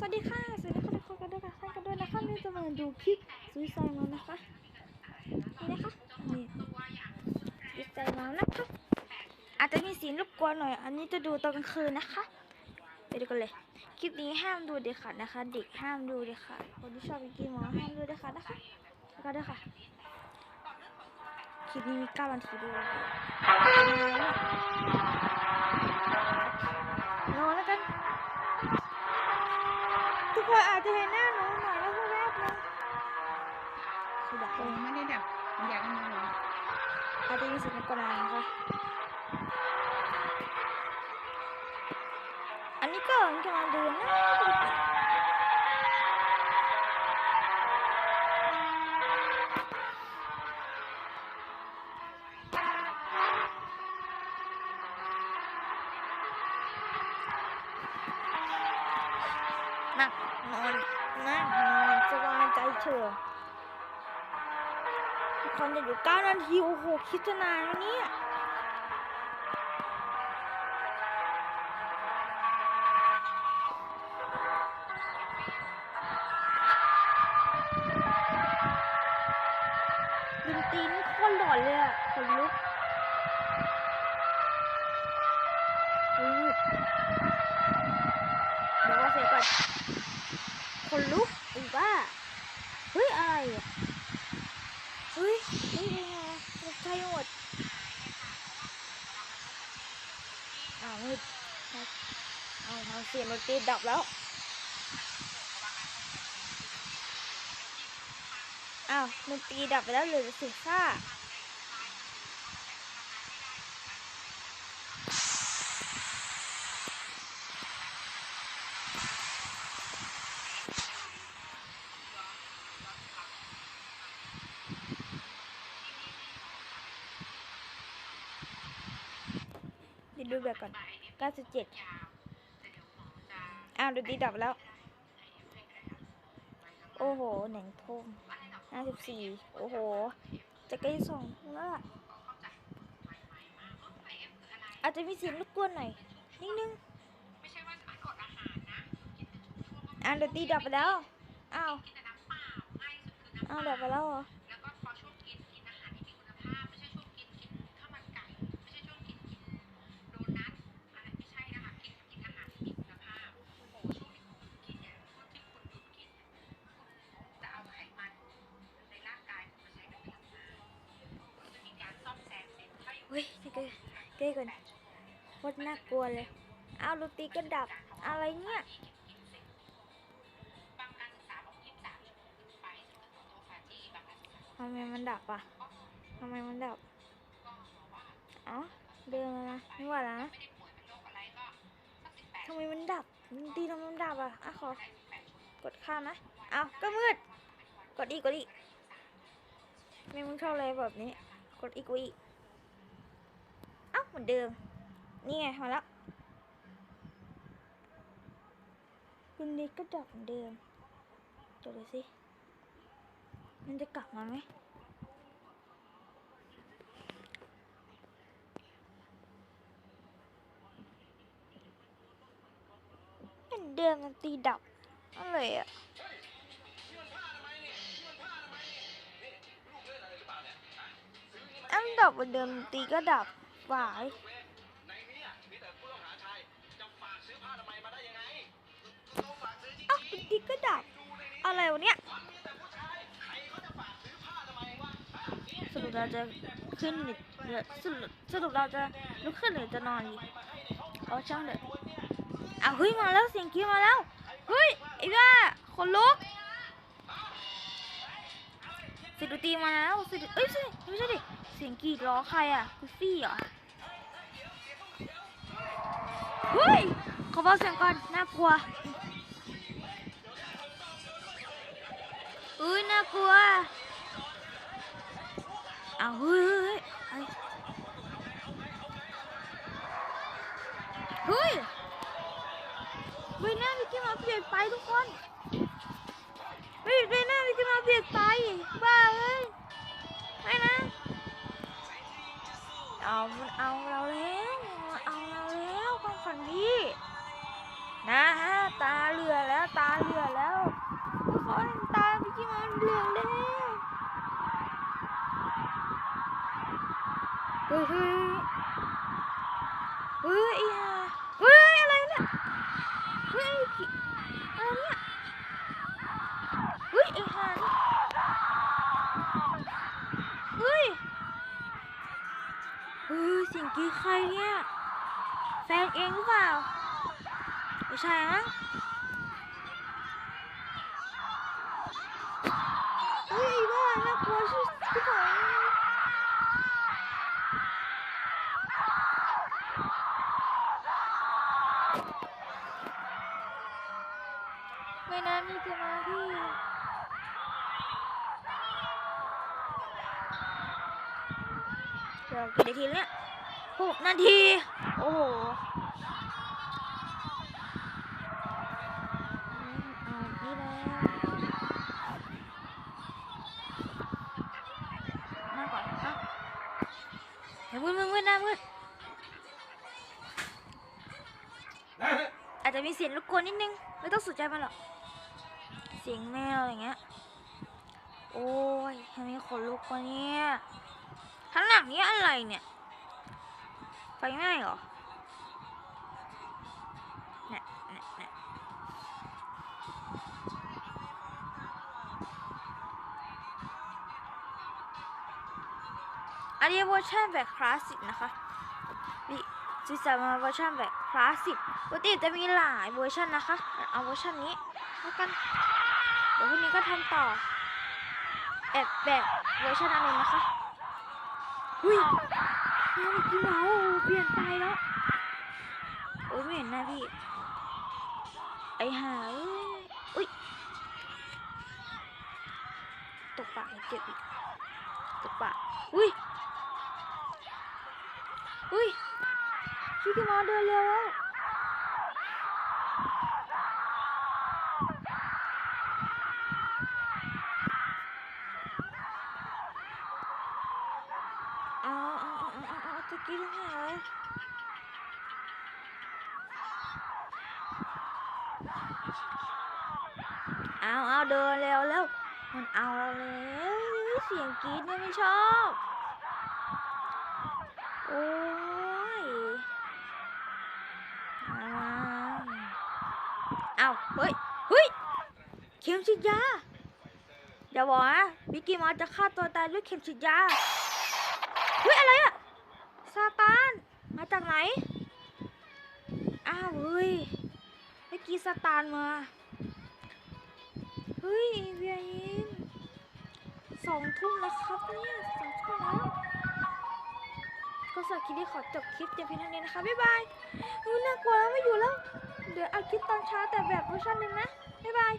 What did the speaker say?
สวัสดีค่ะ สวัสดีค่ะทุกคนกันด้วยค่ะท่านกันด้วยนะคะนี่จะมาดูคลิปซุยไซมานนะคะ นี่นะคะนี่ซุยไซมานนะคะ อาจจะมีเสียงรบกวนหน่อย อันนี้จะดูตอนกลางคืนนะคะ ไปดูกันเลย คลิปนี้ห้ามดูเด็ดขาดนะคะ เด็กห้ามดูเด็ดขาดคนที่ชอบกินกีมอห้ามดูเด็ดขาดนะคะแล้วก็ด้วยค่ะ คลิปนี้มีเก้านาทีด้วยรอแล้วกัน ทุกคนอาจจะเห็นหน้าหนูหน่อยแล้วก็แวบนึงคือแบบโอ้ไม่ได้ดับอยากให้มันร้อนอาจจะมีเสียงกระดานนะคะอันนี้ก็กำลังเดินนะ นอนนั่งนอนสบายใจเฉยทุกคนจะอยู่เก้านาทีโอ้โหคิดจะนานแล้วเนี่ยดนตรีนี่โคตรหลอนเลยอะขนลุกอุ๊ยเดี๋ยวว่าเสียก่อนขนลุกอีกว่าเฮ้ย อะไรอะเฮ้ยเฮ้ยยังไงตกใจหมดอ้าวมืดเอาเอาเสียงดนตีดับแล้วอ้าวมันตีดับไปแล้วเหลือเสียงซ่า ดูแบบก่อน 97 อ้าวดนตรีดับแล้ว โอ้โห หนังทุ่ม54 โอ้โห จะใกล้สองแล้วอาจจะมีเสียงรบกวนหน่อย นิดนึงอ่าดนตรีดับไปแล้ว อ้าว อ้าวดับไปแล้วเหรอ เฮ้ยนี่ก็เก้ก่อนโคตรน่ากลัวเลย เอาดนตรีก็ดับ อะไรเนี่ยทำไมมันดับอะทำไมมันดับอ๋อเดินมานะไม่ว่าแล้วนะทำไมมันดับดนตรีทำไมมันดับอะอะขอ กดข้ามนะ เอาก็มืด กดอีกกดอีกไม่มึงชอบอะไรแบบนี้ กดอีกกดอีก เหมือนเดิม นี่ไงมาแล้วคุณนิดก็ดับเหมือนเดิมเดี๋ยวดูสิ มันจะกลับมาไหมเหมือนเดิมมันตีดับอะไรอะอันดับเหมือนเดิมตีก็ดับ หวายอ้าวตีก็ดับอะไรวะเนี่ยสรุปเราจะขึ้นหรือหรือสรุปสรุปเราจะลุกขึ้นหรือจะนอนดีเอาช่างเถอะอ้าวเฮ้ยมาแล้วเสียงกรีดมาแล้วเฮ้ยไอ้บ้าคนลุกเสียงดนตรีมาแล้วเสียงเอ้ยไม่ใช่ไม่ใช่ดิเสียงกรีดร้องใครอะกุฟฟี่เหรอ เฮ้ยขอเบาเสียงก่อน น่ากลัวอุ้ยน่ากลัวเอาเฮ้ยเฮ้ยเฮ้ยหน้ามิกกี้มาเปลี่ยนไปทุกคนเฮ้ยเฮ้ยหน้ามิกกี้มาเปลี่ยนไปบ้าเอ้ยไม่นะเอามันเอาเราแล้ว เฮ้ยอ้ห่าเฮ้ยอะไรเนี่ยเฮ้ยไอ้ผีอะไรเนี่ยเฮ้ยไอ้ห่านี่เฮ้ยเฮ้ยสิ่งกี้ใครเนี่ยแฟนเองหรือเปล่าไม่ใช่นะ เฮ้ยไอ้บ้าน่ากลัวชิชิบหาย ไม่นานนี่จะมาพี่เดี๋ยวกี่นาทีแล้วเนี่ยหกนาที โอ้โหนี่แล้วมาก่อนนะเดี๋ยวมืดมืดมืดหน้ามืดอา จะมีเสียงรบกวนนิดนึง ไม่ต้องสนใจมันหรอก เสียงแมวอย่างเงี้ย โอ้ยทำไมขนลุกวะเนี่ยข้างหลังนี้อะไรเนี่ยไฟไหม้เหรอเนี่ยเนี่ยเนี่ยอันนี้เวอร์ชันแบบคลาสสิกนะคะนี่ซีซั่นมาเวอร์ชันแบบ คลาสสิกปกติจะมีหลายเวอร์ชันนะคะ เอาเวอร์ชันนี้แล้วกัน เดี๋ยวพรุ่งนี้ก็ทำต่อแอบแบบเวอร์ชันอะไรนะคะอุ้ยนามิกี้เมาส์เปลี่ยนไปแล้วโอ้ยไม่เห็นหน้าพี่ ไอห่าเอ้ยอุ้ย ตกปากให้เจ็บอีกตกปากอุ้ยอุ้ย พี่กิมาเดินเร็วแล้วเอาเอาเอาเอาเอาเอาตะกี้ทำหาอะไรเอาเอาเดินเร็วเร็วมันเอาเราแล้วเสียงกรี๊ดเนี่ยไม่ชอบ โอ้ยมา เอาเฮ้ยเฮ้ยเข็มฉีดยาอย่าบอกนะมิกกี้มาส์จะฆ่าตัวตายด้วยเข็มฉีดยาเฮ้ยอะไรอะซาตานมาจากไหนอ้าวเฮ้ยเมื่อกี้ซาตานมาเฮ้ยเวียยินสองทุ่มแล้วครับเนี่ยสองทุ่มแล้วก็สำหรับคลิปนี้ขอจบคลิปเพียงเพียงเท่านี้นะคะบ๊ายบายอุ๊ยน่ากลัวแล้วไม่อยู่แล้ว เดี๋ยวอัดคลิปตอนเช้าแต่แบบเวอร์ชันหนึ่งนะ บ๊ายบาย